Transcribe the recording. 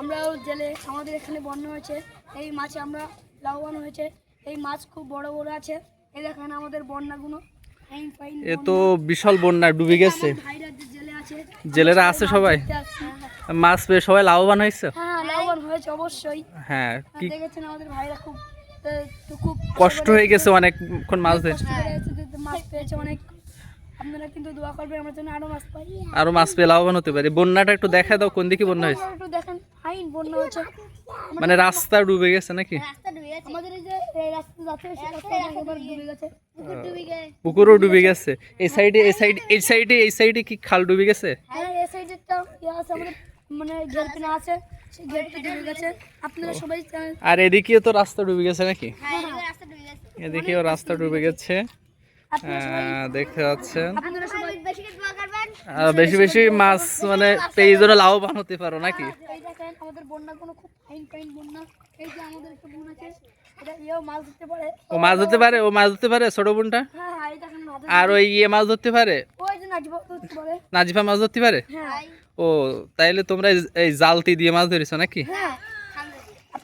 আমরাও জেলে আমাদের এখানে বন্যা হয়েছে। এই মাছে আমরা লাভবান হয়েছে। এই মাছ খুব বড় বড় আছে। এই দেখেন আমাদের বন্যাগুলো। এ তো বিশাল বন্যা ডুবে গেছে। জেলেরা আছে সবাই? হ্যাঁ মাছ পেয়ে সবাই লাভবান হয়েছে? হ্যাঁ, লাভবান হয়েছে অবশ্যই। হ্যাঁ দেখেছেন আমাদের ভাইরা খুব খুব কষ্ট হয়ে গেছে অনেকক্ষণ মাছ ধরে। মাছ পেয়েছে অনেক। আপনারা কিন্তু দোয়া করবেন আমরা আরও মাছ পাই। আরও মাছ পেয়ে লাভবান হতে পারে। বন্যাটা একটু দেখা দাও কোন দিকে বন্যা হয়েছে? একটু দেখেন। বন্যা মানে রাস্তা ডুবে গেছে নাকি? আমাদের এই যে এই রাস্তা যাচ্ছে সেই রাস্তা একেবারে ডুবে গেছে। পুকুরও ডুবে গেছে। এই সাইডে এই সাইডে এই সাইডে এই সাইডে কি খাল ডুবে গেছে? হ্যাঁ এই সাইডেরটা ইয়ে আছে আমাদের মানে গেট আছে সেই গেটটা ডুবে গেছে। আপনারা সবাই আর এদিকেও তো রাস্তা ডুবে গেছে নাকি? হ্যাঁ, এদিকেও রাস্তা ডুবে গেছে। দেখতে পাচ্ছেন। বেশি বেশি মাছ মানে পেয়ে জন্য লাভবান হতে পারো নাকি? এই দেখেন আমাদের বন্যা কোনো খুব ফাইন ফাইন বন্যা। এই যে আমাদের একটা বোন আছে এটা ইয়েও মাছ ধরতে পারে। ও মাছ ধরতে পারে? ও মাছ ধরতে পারে ছোট বোনটা? হ্যাঁ হ্যাঁ এই আর ওই ইয়ে মাছ ধরতে পারে। নাজিফা মাছ ধরতে পারে? হ্যাঁ। ও তাইলে তোমরা এই- এই জালতি দিয়ে মাছ ধরেছো নাকি? হ্যাঁ।